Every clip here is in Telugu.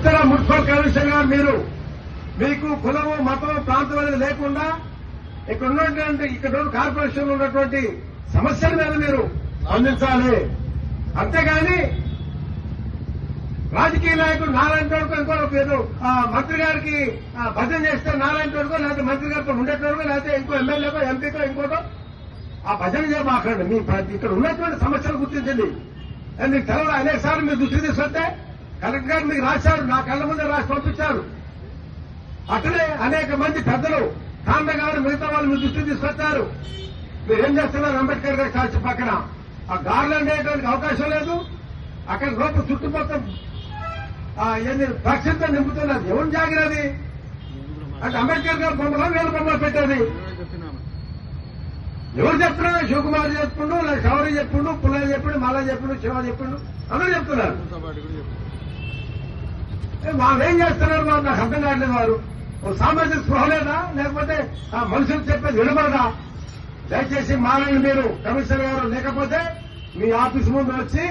ఉత్తర మున్సిపల్ కమిషన్ గారు మీరు. మీకు కులము మతం ప్రాంతం అనేది లేకుండా ఇక్కడ ఉన్నటువంటి ఇక్కడ కార్పొరేషన్ ఉన్నటువంటి సమస్యల మీద మీరు స్పందించాలి. అంతేగాని రాజకీయ నాయకుడు నారాయణ వరకు ఇంకో ఏదో ఆ, మంత్రి గారికి భజన చేస్తే నారాయణ వరకు లేకపోతే మంత్రి గారితో ఉండేటోడుకో లేకపోతే ఇంకో ఎమ్మెల్యేకో ఎంపీకో ఇంకోటో ఆ భజన చేయమాకండి మీ ఇక్కడ ఉన్నటువంటి సమస్యలు గుర్తించండి. మీకు తెలవదు? అనేకసార్లు మీరు దృష్టి తీసుకొస్తే కలెక్టర్ గారు మీకు రాశారు నా కళ్ళ ముందే రాసి పంపించారు. అట్లనే అనేక మంది పెద్దలు కాండ గారు మిగతా వాళ్ళు మీ దృష్టి తీసుకొచ్చారు. మీరు ఏం చేస్తున్నారు? అంబేద్కర్ గారి చర్చ్ పక్కన. ఆ గార్లాండ్ వేయడానికి అవకాశం లేదు. అక్కడ లోపల చుట్టుపక్కల ఆ, ఏంది పక్షంతో నింపుతున్నారు. ఎవరు జాగ్రత్తది అంటే అంబేద్కర్ గారు బొమ్మలో వేలు బొమ్మలు పెట్టేది. ఎవరు చెప్తున్నారు? శివకుమార్ చెప్తుండు లేదా శౌరి చెప్పిండు పుల్లయ్య చెప్పిండు మాలా చెప్పిండు శివ చెప్పిండు. అందరూ చెప్తున్నారు. వాళ్ళు ఏం చేస్తున్నారు వారు నాకు అర్థం కావట్లేదు వారు. సామాజిక స్పృహ లేదా? లేకపోతే ఆ మనుషులు చెప్పేది వినబడదా? దయచేసి మారండి మీరు కమిషనర్ గారు లేకపోతే మీ ఆఫీస్ ముందు వచ్చి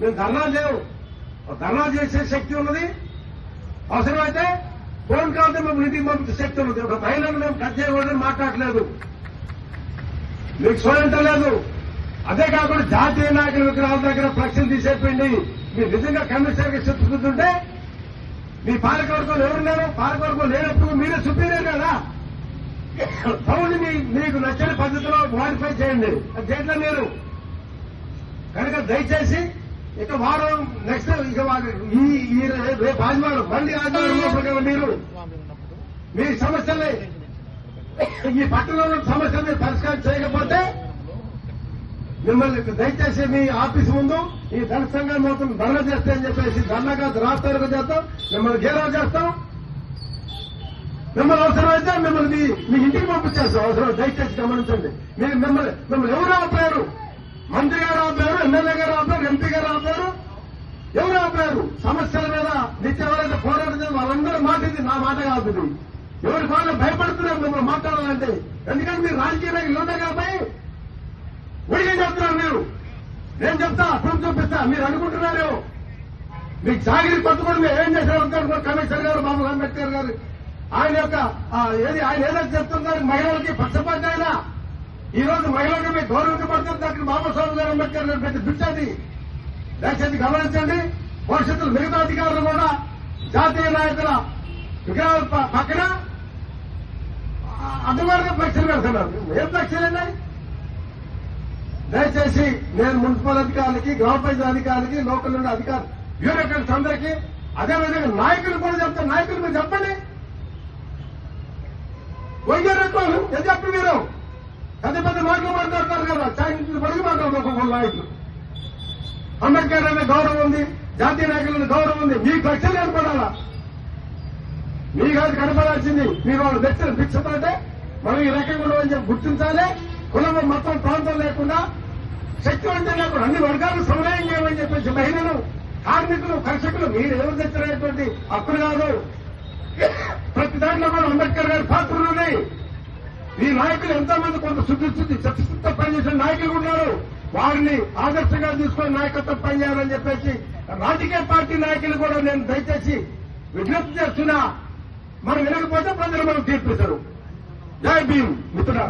మేము ధర్నా లేవు. ధర్నా చేసే శక్తి ఉన్నది. అవసరమైతే ఫోన్ కాల్తో మేము ఇంటికి పంపించే శక్తి ఉన్నది. ఒక మహిళను మేము టచ్ చేయకూడదని మాట్లాడలేదు మీకు సోయంత లేదు. అదే కాకుండా జాతీయ నాయకుల విగ్రహాల దగ్గర ఫ్లెక్సీలు తీసేపిండి మీరు నిజంగా కమిషనర్గా చెప్పుకుంటుంటే మీ పాలకవర్గం ఎవరున్నారు పాలకవర్గం లేనప్పుడు మీరే సుపీరియర్ కదా. పౌరుని మీ మీకు నచ్చని పద్ధతిలో మోడిఫై చేయండి. అది చేయట్లేదు మీరు? కనుక దయచేసి ఇక వారం నెక్స్ట్ ఇక ఈ రేపు ఆదివారం మళ్ళీ ఆదివారం మీరు మీ సమస్యల్ని ఈ పట్టణంలో సమస్యలు మీరు పరిష్కారం చేయకపోతే మిమ్మల్ని దయచేసి మీ ఆఫీస్ ముందు ఈ ధన సంఘం మొత్తం ధర్నా చేస్తే అని చెప్పేసి ధర్నాగా రాస్తారు చేస్తాం. మిమ్మల్ని గేరావు చేస్తాం. మిమ్మల్ని అవసరమైతే మిమ్మల్ని మీ మీ ఇంటికి పంపించేస్తాం. అవసరం దయచేసి గమనించండి. మీరు మిమ్మల్ని మిమ్మల్ని ఎవరు ఆపారు? మంత్రి గారు ఆపారు? ఎమ్మెల్యే గారు ఆపారు? ఎంపీ గారు ఆపారు? ఎవరు ఆపారు? సమస్యల మీద నిత్యవరైతే పోరాడుతుంది వాళ్ళందరూ మాటింది నా మాట కాదు ఎవరి వాళ్ళు భయపడుతున్నారు మిమ్మల్ని మాట్లాడాలంటే. ఎందుకంటే మీరు రాజకీయ నాయకులు ఉన్నాయి కాబట్టి నేను చెప్తా? అప్పుడు చూపిస్తా. మీరు అనుకుంటున్నారు? మీకు జాగిరి పట్టుకొని మీరు ఏం చేశారు అనుకుంటున్నారు కమిషనర్ గారు బాబు అంబేద్కర్ గారు. ఆయన యొక్క ఏది ఆయన ఏదైతే చెప్తున్నారు మహిళలకి పక్షపాత ఆయన ఈ రోజు మహిళలకు మీరు గౌరవించబడుతుంది డాక్టర్ బాబాసాహెబ్ గారు అంబేద్కర్ గారు పెద్ద బిడ్డది దయచేసి గమనించండి. భవిష్యత్తులో మిగతా అధికారులు కూడా జాతీయ నాయకుల విగ్రహాల పక్కన అడ్డమారుగా పరీక్షలు పెడుతున్నారు. ఏం పరీక్షలండి దయచేసి నేను మున్సిపల్ అధికారులకి గ్రామ పంచాయతీ అధికారులకి లోకల్ నుండి అధికారులు బ్యూరోక్రాట్స్ అందరికీ అదేవిధంగా నాయకులు కూడా చెప్తారు నాయకులు మీరు చెప్పండి. వైద్యరత్వాలు ఎంత చెప్పండి మీరు? పెద్ద పెద్ద మాటలు మాట్లాడతారు కదా సాయంత్రం పడికి మాట్లాడతారు ఒక్కొక్క నాయకులు. అంబేద్కర్ అనే గౌరవం ఉంది జాతీయ నాయకుల గౌరవం ఉంది మీ కక్షలు కనపడాలా? మీ కాదు కనపడాల్సింది మీరు వాళ్ళు వ్యక్తులు భిక్షపడితే మనం ఈ రకంగా ఉండమని చెప్పి గుర్తించాలి. కులం మతం ప్రాంతం లేకుండా శక్తివంతం లేకుండా అన్ని వర్గాలు సమన్వయం చేయమని చెప్పేసి మహిళలు కార్మికులు కర్షకులు మీరు ఎవరు తెచ్చినటువంటి హక్కులు కాదు. ప్రతి దాంట్లో కూడా అంబేద్కర్ గారి పాత్ర ఉన్నది. ఈ నాయకులు ఎంతో మంది కొంత శుద్ధి శుద్ధి చచ్చిత పనిచేసిన నాయకులు ఉన్నారు. వారిని ఆదర్శంగా తీసుకొని నాయకత్వం పనిచేయాలని చెప్పేసి రాజకీయ పార్టీ నాయకులు కూడా నేను దయచేసి విజ్ఞప్తి చేస్తున్నా. మనం వినకపోతే ప్రజలు మనం తీర్పిస్తారు. జై భీమ్. మిత్రుడా